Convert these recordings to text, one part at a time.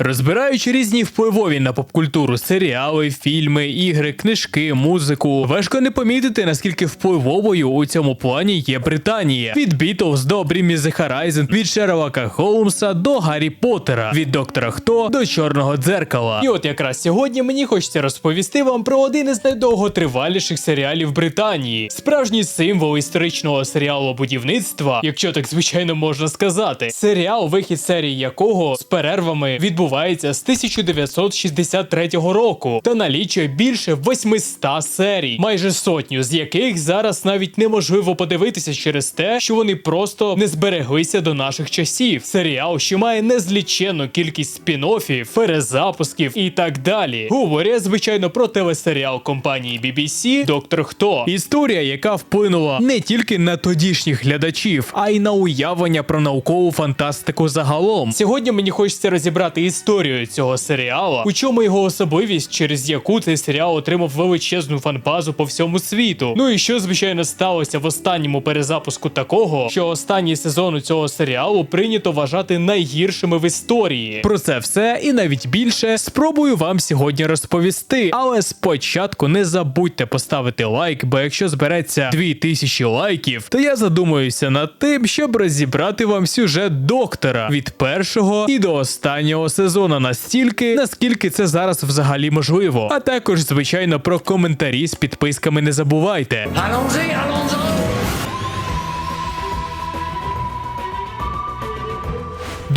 Розбираючи різні впливові на попкультуру серіали, фільми, ігри, книжки, музику, важко не помітити, наскільки впливовою у цьому плані є Британія. Від Бітлз до The Horizon, від Шерлока Холмса до Гаррі Поттера, від Доктора Хто до Чорного дзеркала. І от якраз сьогодні мені хочеться розповісти вам про один із найдовготриваліших серіалів Британії, справжній символ історичного серіалу будівництва, якщо так звичайно можна сказати. Серіал, вихід серії якого з перервами відбувається з 1963 року та налічує більше 800 серій, майже сотню з яких зараз навіть неможливо подивитися через те, що вони просто не збереглися до наших часів. Серіал, що має незліченну кількість спін-оффів, перезапусків і так далі. Говорять, звичайно, про телесеріал компанії BBC Доктор Хто. Історія, яка вплинула не тільки на тодішніх глядачів, а й на уявлення про наукову фантастику загалом. Сьогодні мені хочеться розібрати історію цього серіалу, у чому його особливість, через яку цей серіал отримав величезну фанбазу по всьому світу. Ну і що звичайно сталося в останньому перезапуску такого, що останній сезон у цього серіалу прийнято вважати найгіршими в історії. Про це все і навіть більше спробую вам сьогодні розповісти. Але спочатку не забудьте поставити лайк, бо якщо збереться 2000 лайків, то я задумаюся над тим, щоб розібрати вам сюжет доктора від першого і до останнього сезону настільки, наскільки це зараз взагалі можливо. А також, звичайно, про коментарі з підписками не забувайте. Allons-y, allons-y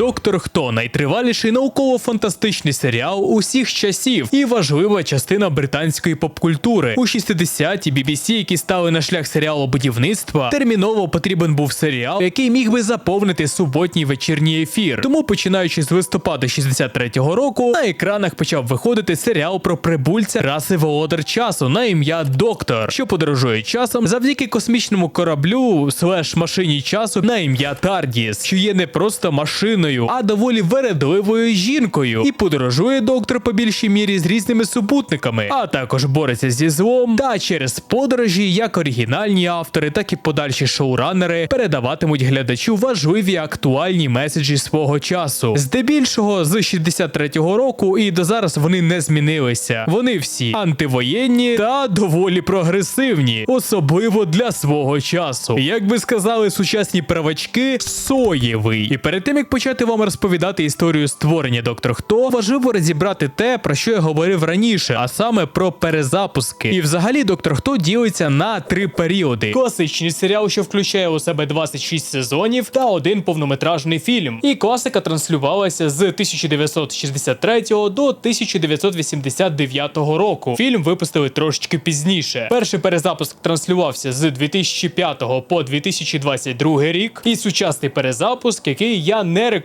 Доктор Хто найтриваліший науково-фантастичний серіал усіх часів і важлива частина британської попкультури. У 60-ті BBC, які стали на шлях серіалу будівництва, терміново потрібен був серіал, який міг би заповнити суботній вечірній ефір. Тому, починаючи з листопада 63-го року, на екранах почав виходити серіал про прибульця раси володар часу на ім'я Доктор, що подорожує часом завдяки космічному кораблю слеш машині часу на ім'я Тардіс, що є не просто машиною, а доволі вередливою жінкою, і подорожує доктор по більшій мірі з різними супутниками, а також бореться зі злом. Та через подорожі, як оригінальні автори, так і подальші шоуранери передаватимуть глядачу важливі актуальні меседжі свого часу. Здебільшого з 63-го року і до зараз вони не змінилися. Вони всі антивоєнні та доволі прогресивні, особливо для свого часу. Як би сказали сучасні правачки, соєвий. І перед тим як почати вам розповідати історію створення доктор Хто, важливо розібрати те, про що я говорив раніше, а саме про перезапуски. І взагалі доктор Хто ділиться на три періоди: класичний серіал, що включає у себе 26 сезонів, та один повнометражний фільм. І класика транслювалася з 1963 до 1989 року. Фільм випустили трошечки пізніше. Перший перезапуск транслювався з 2005 по 2022 рік. І сучасний перезапуск, який я не рекомендую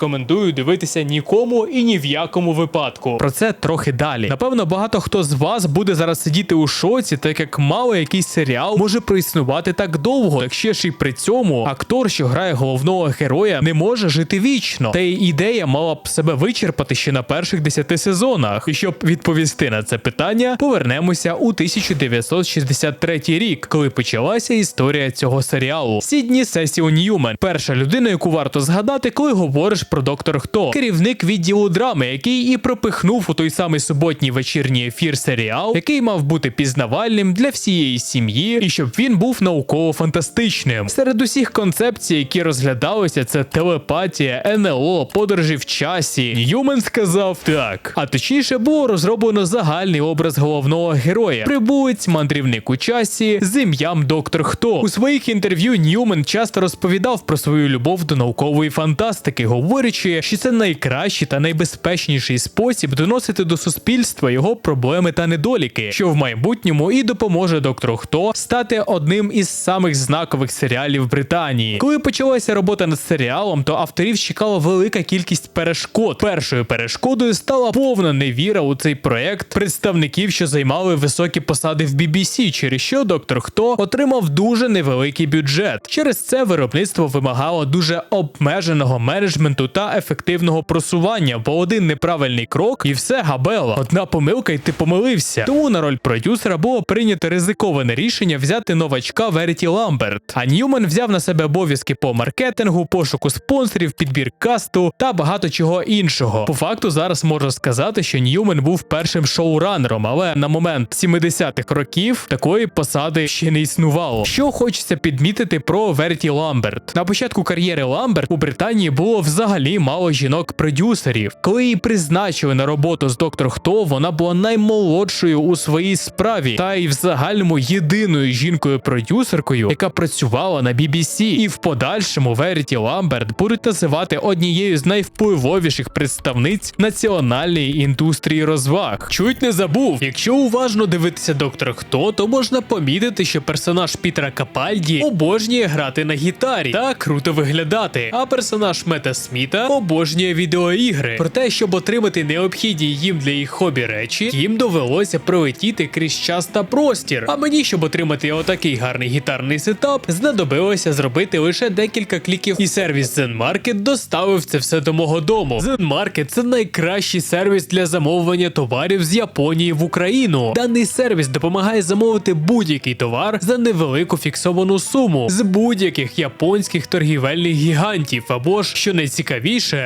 дивитися нікому і ні в якому випадку. Про це трохи далі. Напевно, багато хто з вас буде зараз сидіти у шоці, так як мало якийсь серіал може проіснувати так довго, якщо ж і при цьому актор, що грає головного героя, не може жити вічно. Та й ідея мала б себе вичерпати ще на перших 10 сезонах. І щоб відповісти на це питання, повернемося у 1963 рік, коли почалася історія цього серіалу. Сідні Сесіо Ньюмен, перша людина, яку варто згадати, коли говориш про доктор Хто, керівник відділу драми, який і пропихнув у той самий суботній вечірній ефір серіал, який мав бути пізнавальним для всієї сім'ї, і щоб він був науково-фантастичним. Серед усіх концепцій, які розглядалися, це телепатія, НЛО, подорожі в часі. Ньюмен сказав так. А точніше було розроблено загальний образ головного героя, прибулець, мандрівник у часі з ім'ям Доктор Хто. У своїх інтерв'ю Ньюмен часто розповідав про свою любов до наукової фантастики, говорячи, що це найкращий та найбезпечніший спосіб доносити до суспільства його проблеми та недоліки, що в майбутньому і допоможе доктору Хто стати одним із самих знакових серіалів Британії. Коли почалася робота над серіалом, то авторів чекала велика кількість перешкод. Першою перешкодою стала повна невіра у цей проект представників, що займали високі посади в BBC, через що доктор Хто отримав дуже невеликий бюджет. Через це виробництво вимагало дуже обмеженого менеджменту досвіду та ефективного просування, бо один неправильний крок і все габела. Одна помилка, і ти помилився. Тому на роль продюсера було прийнято ризиковане рішення взяти новачка Веріті Ламберт. А Ньюман взяв на себе обов'язки по маркетингу, пошуку спонсорів, підбір касту та багато чого іншого. По факту зараз можу сказати, що Ньюман був першим шоуранером, але на момент 70-х років такої посади ще не існувало. Що хочеться підмітити про Верті Ламберт. На початку кар'єри Ламберт у Британії було взагалі мало жінок-продюсерів. Коли її призначили на роботу з доктор Хто, вона була наймолодшою у своїй справі, та й в загальному єдиною жінкою-продюсеркою, яка працювала на BBC. І в подальшому Веріті Ламберт будуть називати однією з найвпливовіших представниць національної індустрії розваг. Чуть не забув, якщо уважно дивитися доктор Хто, то можна помітити, що персонаж Пітера Капальді обожнює грати на гітарі та круто виглядати. А персонаж Мета Сміта обожнює відеоігри. Проте, щоб отримати необхідні їм для їх хобі речі, їм довелося пролетіти крізь час та простір. А мені, щоб отримати отакий гарний гітарний сетап, знадобилося зробити лише декілька кліків, і сервіс ZenMarket доставив це все до мого дому. ZenMarket – це найкращий сервіс для замовлення товарів з Японії в Україну. Даний сервіс допомагає замовити будь-який товар за невелику фіксовану суму з будь-яких японських торгівельних гігантів. Або ж що найцікавіше,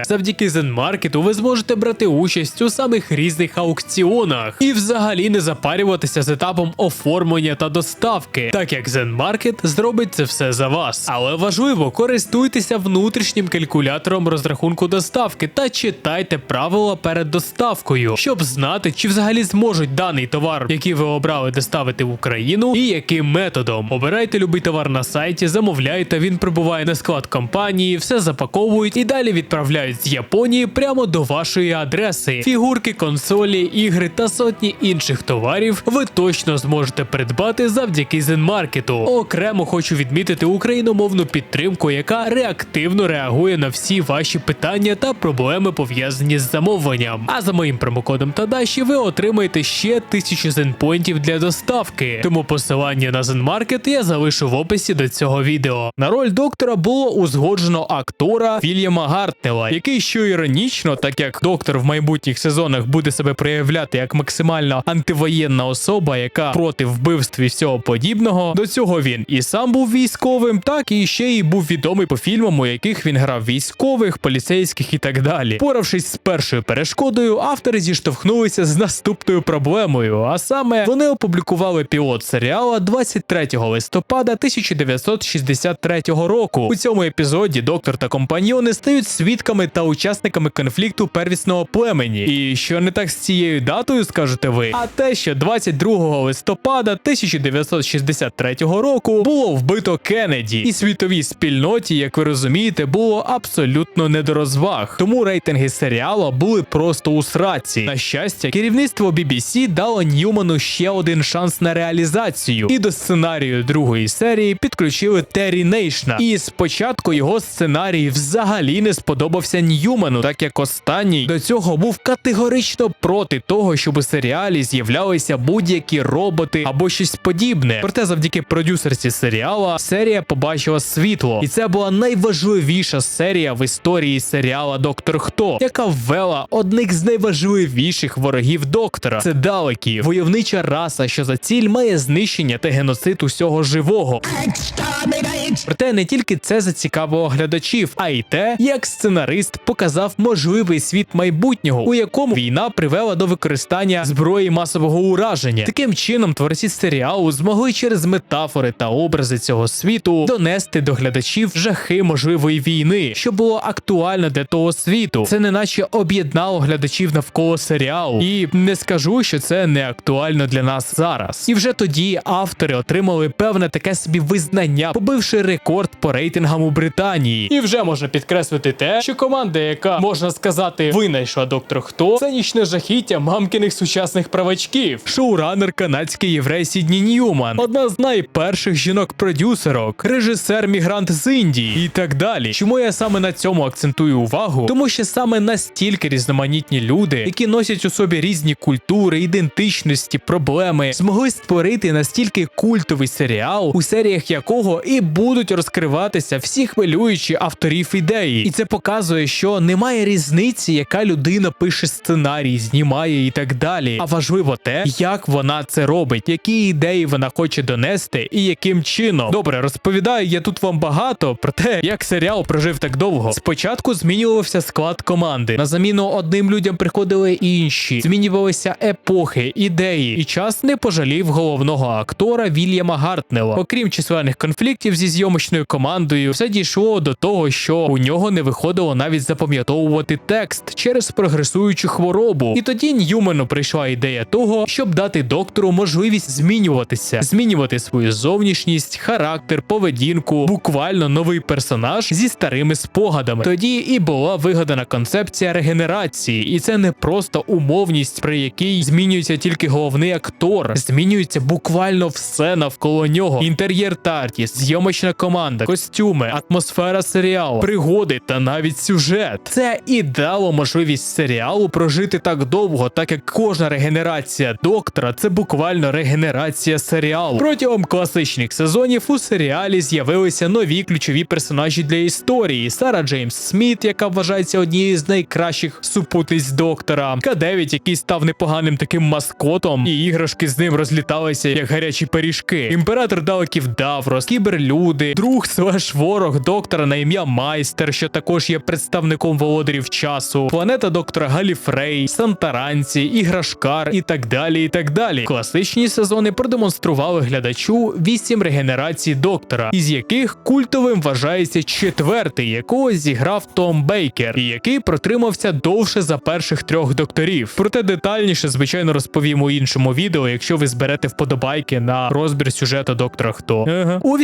завдяки ZenMarket ви зможете брати участь у самих різних аукціонах і взагалі не запарюватися з етапом оформлення та доставки, так як ZenMarket зробить це все за вас. Але важливо, користуйтеся внутрішнім калькулятором розрахунку доставки та читайте правила перед доставкою, щоб знати, чи взагалі зможуть даний товар, який ви обрали, доставити в Україну, і яким методом. Обирайте любий товар на сайті, замовляйте, він прибуває на склад компанії, все запаковують і далі відправляють з Японії прямо до вашої адреси. Фігурки, консолі, ігри та сотні інших товарів ви точно зможете придбати завдяки Зенмаркету. Окремо хочу відмітити україномовну підтримку, яка реактивно реагує на всі ваші питання та проблеми пов'язані з замовленням. А за моїм промокодом Тадаші ви отримаєте ще 1000 зенпоінтів для доставки. Тому посилання на Зенмаркет я залишу в описі до цього відео. На роль доктора було узгоджено актора Вільяма Гартнела, який що іронічно, так як доктор в майбутніх сезонах буде себе проявляти як максимально антивоєнна особа, яка проти вбивств і всього подібного. До цього він і сам був військовим, так і ще й був відомий по фільмам, у яких він грав військових, поліцейських і так далі. Поравшись з першою перешкодою, автори зіштовхнулися з наступною проблемою. А саме вони опублікували пілот серіала 23 листопада 1963 року. У цьому епізоді доктор та компаньйони стають свідками та учасниками конфлікту первісного племені. І що не так з цією датою, скажете ви? А те, що 22 листопада 1963 року було вбито Кеннеді, і світовій спільноті, як ви розумієте, було абсолютно не до розваг. Тому рейтинги серіалу були просто у сраці. На щастя, керівництво BBC дало Ньюману ще один шанс на реалізацію, і до сценарію другої серії підключили Террі Нейшна. І спочатку його сценарій взагалі не сподобався Ньюману, так як останній до цього був категорично проти того, щоб у серіалі з'являлися будь-які роботи або щось подібне. Проте, завдяки продюсерці серіала, серія побачила світло, і це була найважливіша серія в історії серіала Доктор Хто, яка ввела одних з найважливіших ворогів доктора. Це далекі, войовнича раса, що за ціль має знищення та геноцид усього живого. Проте не тільки це зацікавило глядачів, а й те, як сценарист показав можливий світ майбутнього, у якому війна привела до використання зброї масового ураження. Таким чином, творці серіалу змогли через метафори та образи цього світу донести до глядачів жахи можливої війни, що було актуально для того світу. Це неначе об'єднало глядачів навколо серіалу, і не скажу, що це не актуально для нас зараз. І вже тоді автори отримали певне таке собі визнання, побивши рекорд по рейтингам у Британії. І вже можна підкреслити те, що команда, яка можна сказати, винайшла доктор Хто, це нічне жахіття мамкиних сучасних правачків, шоуранер канадський єврей Сідні Ньюман, одна з найперших жінок-продюсерок, режисер мігрант з Індії і так далі. Чому я саме на цьому акцентую увагу? Тому що саме настільки різноманітні люди, які носять у собі різні культури, ідентичності, проблеми, змогли створити настільки культовий серіал, у серіях якого і буде будуть розкриватися всі хвилюючі авторів ідеї. І це показує, що немає різниці, яка людина пише сценарій, знімає і так далі. А важливо те, як вона це робить, які ідеї вона хоче донести і яким чином. Добре, розповідаю я тут вам багато про те, як серіал прожив так довго. Спочатку змінювався склад команди. На заміну одним людям приходили інші, змінювалися епохи, ідеї, і час не пожалів головного актора Вільяма Гартнела. Окрім численних конфліктів зі зйомочною командою, все дійшло до того, що у нього не виходило навіть запам'ятовувати текст через прогресуючу хворобу. І тоді Ньюмену прийшла ідея того, щоб дати доктору можливість змінюватися, змінювати свою зовнішність, характер, поведінку, буквально новий персонаж зі старими спогадами. Тоді і була вигадана концепція регенерації, і це не просто умовність, при якій змінюється тільки головний актор, змінюється буквально все навколо нього: інтер'єр Тартіс, зйомочна команда, костюми, атмосфера серіалу, пригоди та навіть сюжет. Це і дало можливість серіалу прожити так довго, так як кожна регенерація доктора це буквально регенерація серіалу. Протягом класичних сезонів у серіалі з'явилися нові ключові персонажі для історії: Сара Джеймс Сміт, яка вважається однією з найкращих супутниць доктора, К9, який став непоганим таким маскотом, і іграшки з ним розліталися як гарячі пиріжки. Імператор Далеків Даврос, кіберлюди, друг слеш ворог доктора на ім'я Майстер, що також є представником володарів часу, планета доктора Галіфрей, Сантаранці, Іграшкар і так далі. І так далі. Класичні сезони продемонстрували глядачу вісім регенерацій доктора, із яких культовим вважається четвертий, якого зіграв Том Бейкер, і який протримався довше за перших трьох докторів. Проте детальніше, звичайно, розповім у іншому відео, якщо ви зберете вподобайки на розбір сюжету доктора Хто. Ага. У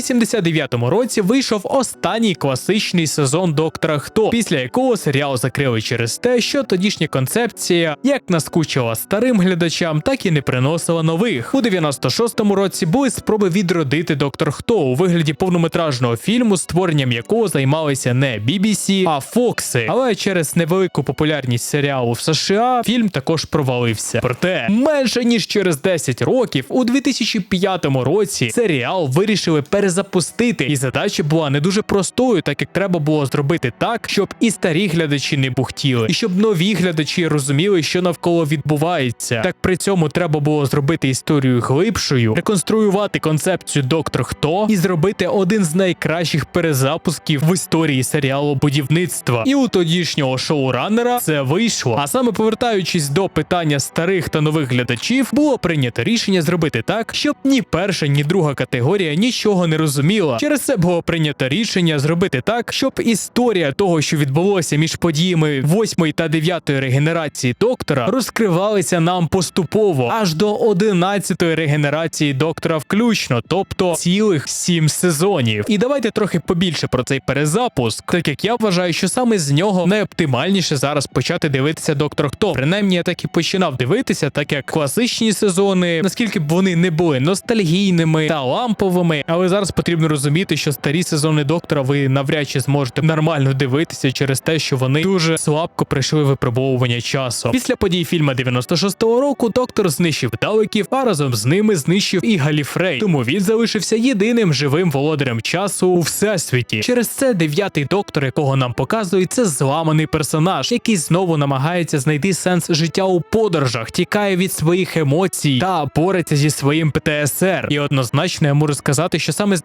89-му році вийшов останній класичний сезон доктора Хто, після якого серіал закрили через те, що тодішня концепція як наскучила старим глядачам, так і не приносила нових. У 96-му році були спроби відродити доктор Хто у вигляді повнометражного фільму, створенням якого займалися не BBC, а Фокси. Але через невелику популярність серіалу в США фільм також провалився. Проте менше ніж через 10 років, у 2005 році серіал вирішили перезапустити, і задача була не дуже простою, так як треба було зробити так, щоб і старі глядачі не бухтіли, і щоб нові глядачі розуміли, що навколо відбувається. Так при цьому треба було зробити історію глибшою, реконструювати концепцію Доктор Хто і зробити один з найкращих перезапусків в історії серіалу будівництва. І у тодішнього шоураннера це вийшло. А саме повертаючись до питання старих та нових глядачів, було прийнято рішення зробити так, щоб ні перша, ні друга категорія нічого не розуміла. Через це було прийнято рішення зробити так, щоб історія того, що відбулося між подіями 8 та 9 регенерації доктора, розкривалися нам поступово аж до 11 регенерації доктора включно, тобто цілих 7 сезонів. І давайте трохи побільше про цей перезапуск, так як я вважаю, що саме з нього найоптимальніше зараз почати дивитися доктор Хто. Принаймні я так і починав дивитися, так як класичні сезони, наскільки б вони не були ностальгійними та ламповими, але зараз потрібно розуміти, що старі сезони доктора ви навряд чи зможете нормально дивитися через те, що вони дуже слабко пройшли випробовування часу. Після подій фільму 96-го року доктор знищив далеків, а разом з ними знищив і Галіфрей. Тому він залишився єдиним живим володарем часу у всесвіті. Через це дев'ятий доктор, якого нам показують, це зламаний персонаж, який знову намагається знайти сенс життя у подорожах, тікає від своїх емоцій та бореться зі своїм ПТСР. І однозначно я можу сказати, що саме з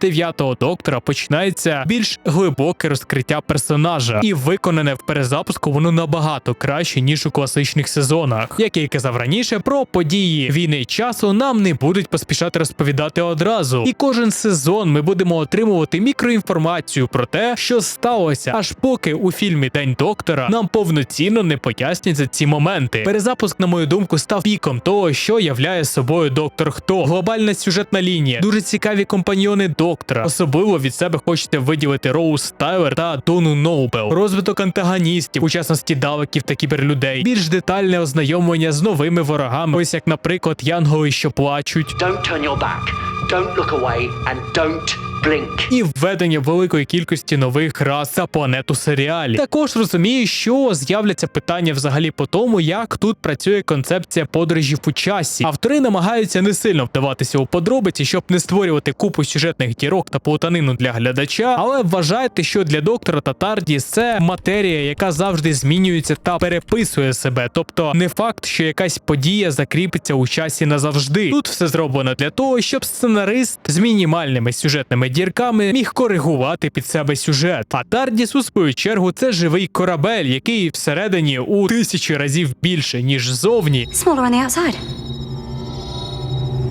дев'ятого доктора починається більш глибоке розкриття персонажа, і виконане в перезапуску воно набагато краще ніж у класичних сезонах. Як я й казав раніше, про події війни часу нам не будуть поспішати розповідати одразу. І кожен сезон ми будемо отримувати мікроінформацію про те, що сталося, аж поки у фільмі День доктора нам повноцінно не пояснять ці моменти. Перезапуск, на мою думку, став піком того, що являє собою доктор Хто, глобальна сюжетна лінія, дуже цікаві компаньйони доктора. Особливо від себе хочете виділити Роуз Тайлер та Дону Ноубел, розвиток антагоністів, у частності далеків та кіберлюдей, більш детальне ознайомлення з новими ворогами, ось як, наприклад, янголи, що плачуть. Don't turn your back, don't look away, and don't blink. і введення великої кількості нових рас та планет у серіалі. Також розумію, що з'являться питання взагалі по тому, як тут працює концепція подорожів у часі. Автори намагаються не сильно вдаватися у подробиці, щоб не створювати купу сюжетних дірок та плутанину для глядача, але вважайте, що для доктора та Тардіс це матерія, яка завжди змінюється та переписує себе. Тобто не факт, що якась подія закріпиться у часі назавжди. Тут все зроблено для того, щоб сценарист з мінімальними сюжетними дірками міг коригувати під себе сюжет. А Тардіс, у свою чергу, це живий корабель, який всередині у тисячі разів більше ніж зовні. Smaller on the outside.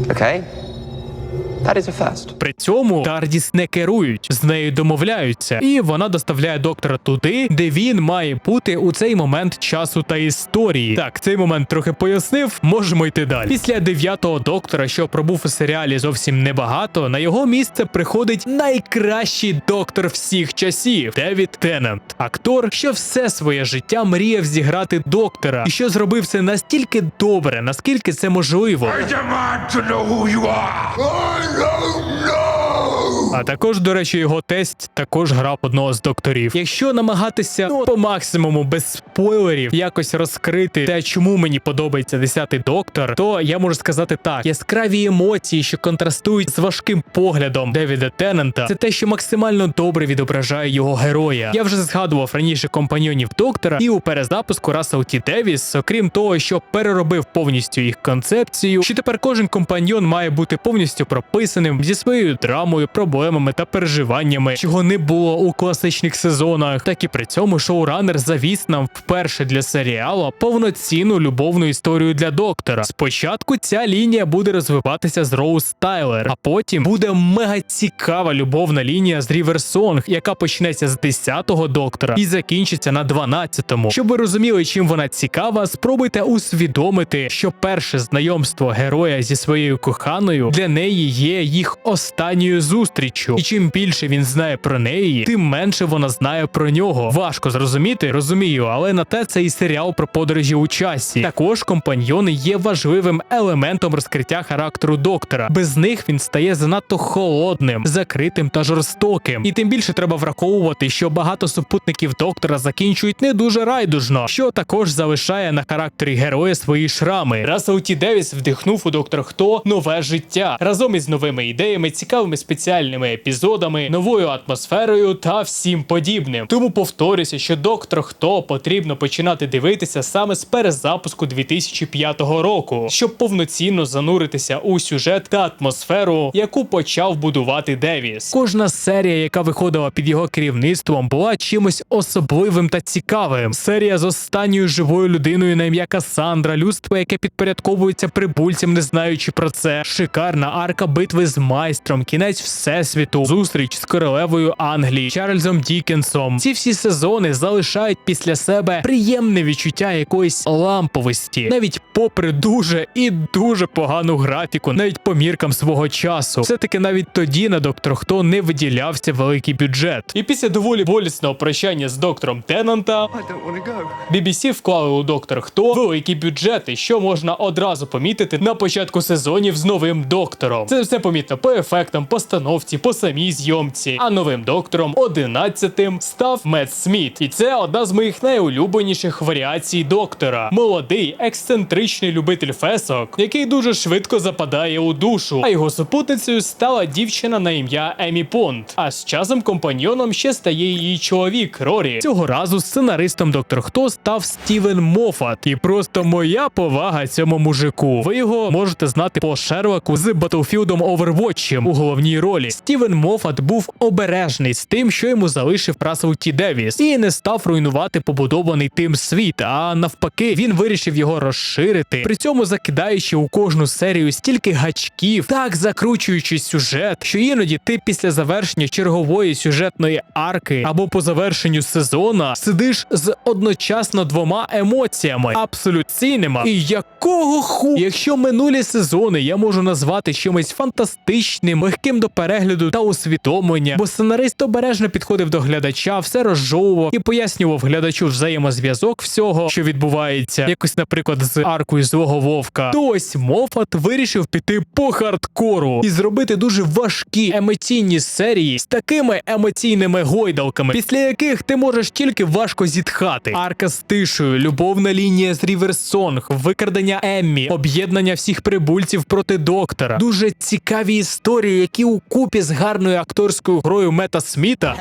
Okay? That is a first. При цьому Тардіс не керують, з нею домовляються, і вона доставляє доктора туди, де він має бути у цей момент часу та історії. Так, цей момент трохи пояснив. Можемо йти далі. Після дев'ятого доктора, що пробув у серіалі зовсім небагато, на його місце приходить найкращий доктор всіх часів Девід Теннант, актор, що все своє життя мріяв зіграти доктора, і що зробив це настільки добре, наскільки це можливо. I demand to know who you are. Don't know. А також, до речі, його тесть також грав одного з докторів. Якщо намагатися ну, по максимуму без спойлерів якось розкрити те, чому мені подобається 10-й доктор, то я можу сказати так: яскраві емоції, що контрастують з важким поглядом Девіда Теннента, це те, що максимально добре відображає його героя. Я вже згадував раніше компаньонів доктора, і у перезапуску Рассел Ті Девіс, окрім того, що переробив повністю їх концепцію, що тепер кожен компаньон має бути повністю прописаним зі своєю драмою, проблемами та переживаннями, чого не було у класичних сезонах. Так і при цьому шоуранер завіс нам вперше для серіалу повноцінну любовну історію для доктора. Спочатку ця лінія буде розвиватися з Роуз Тайлер, а потім буде мега цікава любовна лінія з Рівер Сонг, яка почнеться з 10-го доктора і закінчиться на 12-му. Щоб ви розуміли, чим вона цікава, спробуйте усвідомити, що перше знайомство героя зі своєю коханою для неї є їх останньою зустріччю. І чим більше він знає про неї, тим менше вона знає про нього. Важко зрозуміти, розумію, але на те це і серіал про подорожі у часі. Також компаньйони є важливим елементом розкриття характеру доктора. Без них він стає занадто холодним, закритим та жорстоким. І тим більше треба враховувати, що багато супутників доктора закінчують не дуже райдужно, що також залишає на характері героя свої шрами. Рассел Ті Девіс вдихнув у доктор Хто нове життя разом із новими ідеями, цікавими спеціальними епізодами, новою атмосферою та всім подібним. Тому повторюся, що доктор Хто потрібно починати дивитися саме з перезапуску 2005 року, щоб повноцінно зануритися у сюжет та атмосферу, яку почав будувати Девіс. Кожна серія, яка виходила під його керівництвом, була чимось особливим та цікавим. Серія з останньою живою людиною на ім'я Касандра, людство, яке підпорядковується прибульцям, не знаючи про це. Шикарна арка битви з майстром, кінець всесвіту, зустріч з королевою Англії, Чарльзом Дікенсом. Ці всі сезони залишають після себе приємне відчуття якоїсь ламповості, навіть попри дуже і дуже погану графіку, навіть по міркам свого часу. Все таки навіть тоді на доктор Хто не виділявся великий бюджет. І після доволі болісного прощання з доктором Теннанта. BBC вклали у доктор Хто великі бюджети, що можна одразу помітити на початку сезонів з новим доктором. Це все помітно по ефектам, постановці, по самій зйомці. А новим доктором, одинадцятим, став Мет Сміт. І це одна з моїх найулюбленіших варіацій доктора. Молодий, ексцентричний любитель фесок, який дуже швидко западає у душу. А його супутницею стала дівчина на ім'я Емі Понд. А з часом компаньйоном ще стає її чоловік Рорі. Цього разу сценаристом доктор Хто став Стівен Мофат. І просто моя повага цьому мужику. Ви його можете знати по Шерлоку з Батлфілдом Overwatch у головній ролі. Стівен Мофат був обережний з тим, що йому залишив Рассел Ті Девіс, і не став руйнувати побудований тим світ. А навпаки, він вирішив його розширити, при цьому закидаючи у кожну серію стільки гачків, так закручуючи сюжет, що іноді ти після завершення чергової сюжетної арки або по завершенню сезона сидиш з одночасно двома емоціями абсолюційними. І якого ху, якщо минулі сезони я можу назвати чимось фантастичним, легким до перегляду, перегляду та усвідомлення, бо сценарист обережно підходив до глядача, все розжовував і пояснював глядачу взаємозв'язок всього, що відбувається, якось, наприклад, з аркою злого вовка. То ось Мофат вирішив піти по хардкору і зробити дуже важкі емоційні серії з такими емоційними гойдалками, після яких ти можеш тільки важко зітхати. Арка з тишею, любовна лінія з Ріверсонг, викрадення Еммі, об'єднання всіх прибульців проти доктора. Дуже цікаві історії, які у купі з гарною акторською грою Мета Сміта.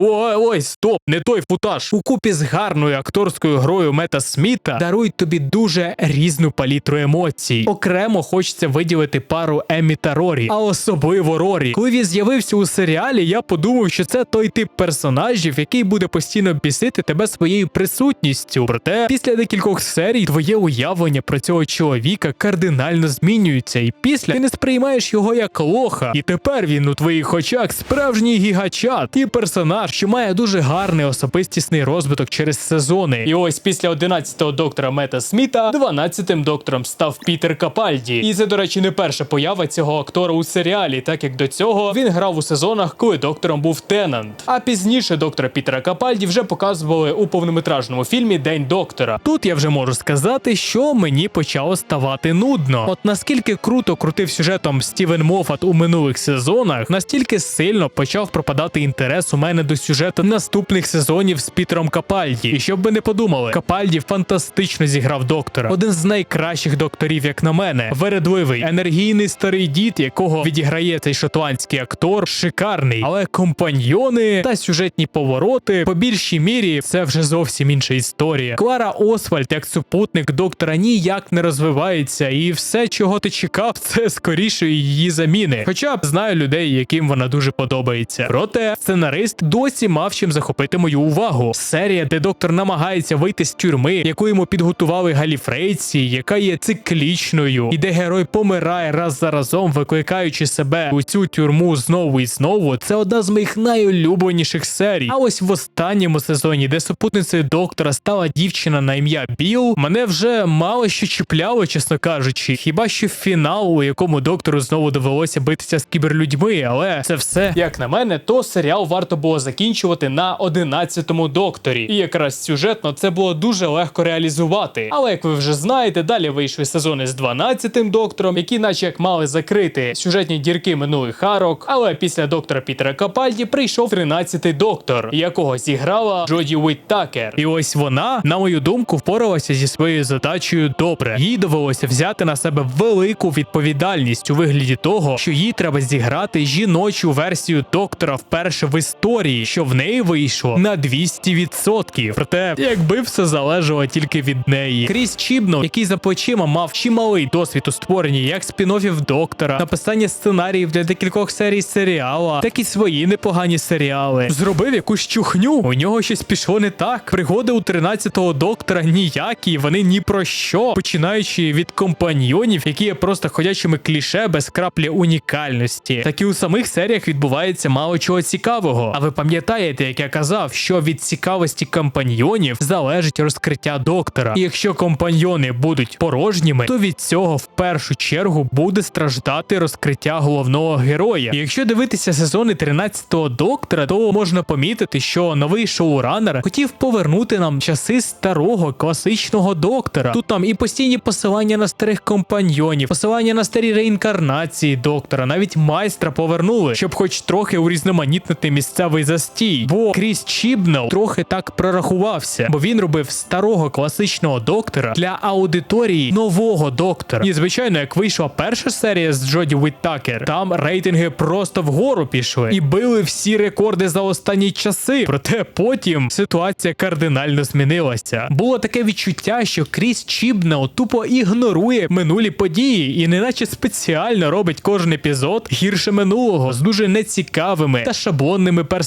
Ой, ой, стоп, не той футаж. У купі з гарною акторською грою Мета Сміта дарують тобі дуже різну палітру емоцій. Окремо хочеться виділити пару Еммі та Рорі, а особливо Рорі. Коли він з'явився у серіалі, я подумав, що це той тип персонажів, який буде постійно бісити тебе своєю присутністю. Проте після декількох серій твоє уявлення про цього чоловіка кардинально змінюється, і після ти не сприймаєш його як лоха. І тепер він у твоїх очах справжній гігачат і персонаж, що має дуже гарний особистісний розвиток через сезони. І ось після 11-го доктора Мета Сміта, 12-тим доктором став Пітер Капальді. І це, до речі, не перша поява цього актора у серіалі, так як до цього він грав у сезонах, коли доктором був Тенант. А пізніше доктора Пітера Капальді вже показували у повнометражному фільмі День доктора. Тут я вже можу сказати, що мені почало ставати нудно. От наскільки круто крутив сюжетом Стівен Мофат у минулих сезонах, настільки сильно почав пропадати інтерес у мене до сюжету наступних сезонів з Пітером Капальді. І щоб ви не подумали, Капальді фантастично зіграв доктора. Один з найкращих докторів, як на мене, вередливий, енергійний старий дід, якого відіграє цей шотландський актор, шикарний, але компаньйони та сюжетні повороти по більшій мірі це вже зовсім інша історія. Клара Освальд, як супутник доктора, ніяк не розвивається, і все, чого ти чекав, це скоріше її заміни. Хоча б знаю людей, яким вона дуже подобається. Проте сценарист досі мав чим захопити мою увагу. Серія, де доктор намагається вийти з тюрми, яку йому підготували галіфрейці, яка є циклічною, і де герой помирає раз за разом, викликаючи себе у цю тюрму знову і знову. Це одна з моїх найулюбленіших серій. А ось в останньому сезоні, де супутницею доктора стала дівчина на ім'я Біл, мене вже мало що чіпляло, чесно кажучи. Хіба що фінал, у якому доктору знову довелося битися з кіберлюдьми, але це все, як на мене, то серіал варто було закінчувати на 11-му докторі. І якраз сюжетно це було дуже легко реалізувати. Але як ви вже знаєте, далі вийшли сезони з 12-тим доктором, які, наче як мали закрити сюжетні дірки минулих арок. Але після доктора Пітера Капальді прийшов 13-й доктор, якого зіграла Джоді Уіттакер. І ось вона, на мою думку, впоралася зі своєю задачею добре. Їй довелося взяти на себе велику відповідальність у вигляді того, що їй треба зіграти жіночу версію доктора вперше в історії, що в неї вийшло на 200%. Проте, якби все залежало тільки від неї. Кріс Чібно, який за плечима мав чималий досвід у створенні як спін-оффів доктора, написання сценаріїв для декількох серій серіала, так і свої непогані серіали. Зробив якусь чухню. У нього щось пішло не так. Пригоди у 13-го доктора ніякі, вони ні про що, починаючи від компаньйонів, які є просто ходячими кліше без краплі унікальності. Так і у самих серіях відбувається мало чого цікавого. А ви пам'ятаєте, як я казав, що від цікавості компаньйонів залежить розкриття доктора. І якщо компаньйони будуть порожніми, то від цього в першу чергу буде страждати розкриття головного героя. І якщо дивитися сезони 13-го доктора, то можна помітити, що новий шоуранер хотів повернути нам часи старого класичного доктора. Тут там і постійні посилання на старих компаньйонів, посилання на старі реінкарнації доктора, навіть майстра повернули, щоб хоч трохи урізноманітнити місцевий застій. Бо Кріс Чібнел трохи так прорахувався, бо він робив старого класичного доктора для аудиторії нового доктора. І звичайно, як вийшла перша серія з Джоді Уіттакер, там рейтинги просто вгору пішли і били всі рекорди за останні часи. Проте потім ситуація кардинально змінилася. Було таке відчуття, що Кріс Чібнел тупо ігнорує минулі події і неначе спеціально робить кожен епізод гірше минулого з дуже нецікавими та шаблонними персонажами,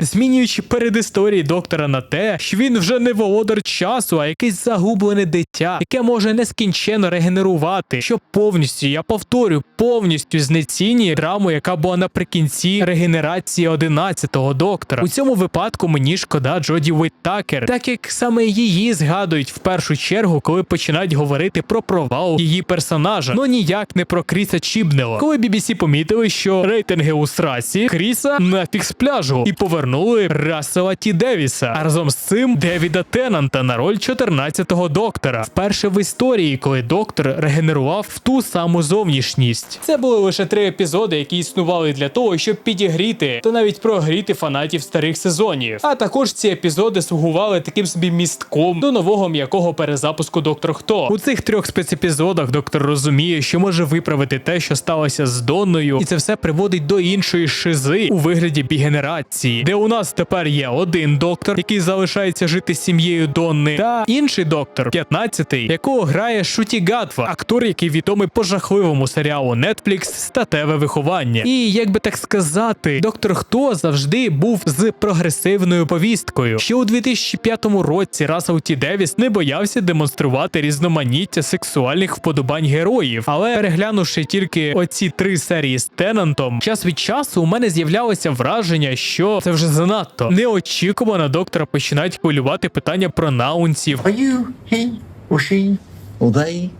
змінюючи передісторії доктора на те, що він вже не володар часу, а якесь загублене дитя, яке може нескінченно регенерувати, що повністю, я повторю, повністю знецінює драму, яка була наприкінці регенерації 11-го доктора. У цьому випадку мені шкода Джоді Уіттакер, так як саме її згадують в першу чергу, коли починають говорити про провал її персонажа, ну ніяк не про Кріса Чібнела. Коли BBC помітили, що рейтинги у срасі Кріса нафіг з пляжу і повернули Рассела Ті Девіса. А разом з цим Девіда Теннанта на роль 14-го доктора. Вперше в історії, коли доктор регенерував в ту саму зовнішність. Це були лише три епізоди, які існували для того, щоб підігріти та навіть прогріти фанатів старих сезонів. А також ці епізоди слугували таким собі містком до нового м'якого перезапуску Доктор Хто. У цих трьох спецепізодах доктор розуміє, що може виправити те, що сталося з Донною, і це все приводить до іншої шизи у вигляді бігенерації, де у нас тепер є один доктор, який залишається жити з сім'єю Донни, та інший доктор, 15-й, якого грає Шуті Гатва, актор, який відомий по жахливому серіалу Netflix статеве виховання. І як би так сказати, доктор Хто завжди був з прогресивною повісткою. Ще у 2005 році Рассел Ті Девіс не боявся демонструвати різноманіття сексуальних вподобань героїв, але переглянувши тільки оці три серії з Тенантом, час від часу у мене з'являлося враження, що це вже занадто неочікувано доктора починають хвилювати питання пронаунсів, Are you he or she or they?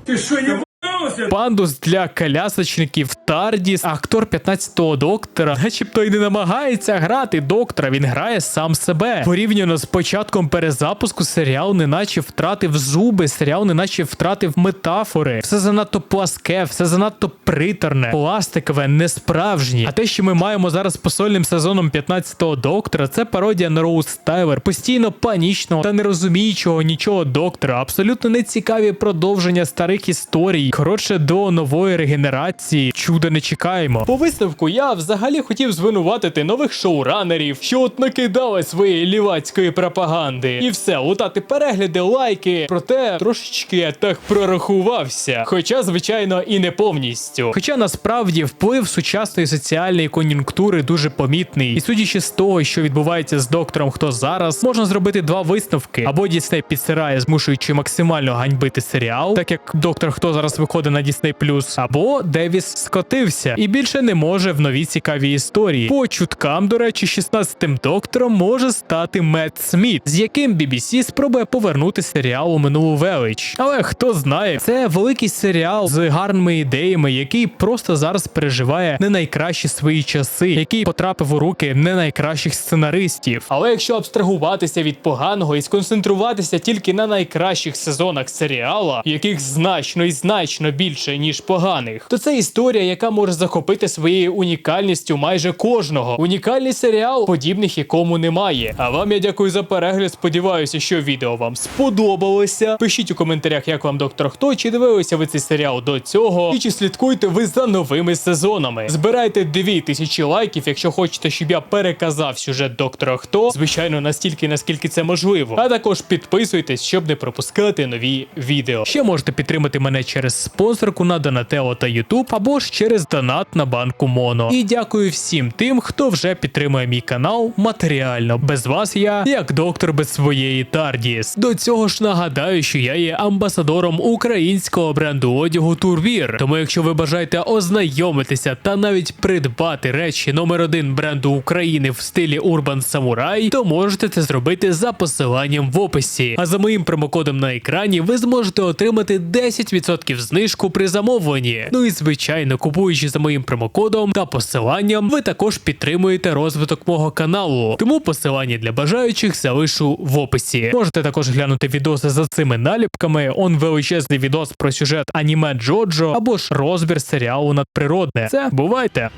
Пандус для колясочників Тардіс, актор 15-го доктора, начебто й не намагається грати доктора, він грає сам себе. Порівняно з початком перезапуску серіал неначе втратив зуби, серіал неначе втратив метафори. Все занадто пласке, все занадто приторне, пластикове, несправжнє. А те, що ми маємо зараз по сольним сезоном 15-го доктора, це пародія на Роуз Тайлер, постійно панічного та не розуміючого нічого доктора, абсолютно нецікаві продовження старих історій. Коротше, до нової регенерації чуда не чекаємо. По висновку я взагалі хотів звинуватити нових шоуранерів, що от накидали своєї лівацької пропаганди. І все, лутати перегляди, лайки. Проте трошечки я так прорахувався. Хоча, звичайно, і не повністю. Хоча насправді вплив сучасної соціальної кон'юнктури дуже помітний. І судячи з того, що відбувається з доктором, хто зараз, можна зробити два висновки: або Дісней підсирає, змушуючи максимально ганьбити серіал, так як доктор хто зараз виходить на Disney+, або Девіс скотився і більше не може в нові цікаві історії. По чуткам, до речі, 16-тим доктором може стати Мет Сміт, з яким BBC спробує повернути серіал у минулу велич. Але хто знає, це великий серіал з гарними ідеями, який просто зараз переживає не найкращі свої часи, який потрапив у руки не найкращих сценаристів. Але якщо абстрагуватися від поганого і сконцентруватися тільки на найкращих сезонах серіала, яких значно і значно більше ніж поганих, то це історія, яка може захопити своєю унікальністю майже кожного. Унікальний серіал, подібних якому немає. А вам я дякую за перегляд. Сподіваюся, що відео вам сподобалося. Пишіть у коментарях, як вам доктор Хто, чи дивилися ви цей серіал до цього, і чи слідкуєте ви за новими сезонами. Збирайте 2000 лайків, якщо хочете, щоб я переказав сюжет доктора Хто. Звичайно, настільки, наскільки це можливо. А також підписуйтесь, щоб не пропускати нові відео. Ще можете підтримати мене через спонсорку на Donatello та YouTube, або ж через донат на банку Моно. І дякую всім тим, хто вже підтримує мій канал матеріально. Без вас я як доктор без своєї Тардіс. До цього ж нагадаю, що я є амбасадором українського бренду одягу Турвір. Тому, якщо ви бажаєте ознайомитися та навіть придбати речі номер один бренду України в стилі Urban Samurai, то можете це зробити за посиланням в описі. А за моїм промокодом на екрані ви зможете отримати 10% знижку при замовленні. Ну і звичайно, купуючи за моїм промокодом та посиланням, ви також підтримуєте розвиток мого каналу. Тому посилання для бажаючих залишу в описі. Можете також глянути відоси за цими наліпками. Он величезний відос про сюжет аніме Джоджо або ж розбір серіалу надприродне. Це бувайте.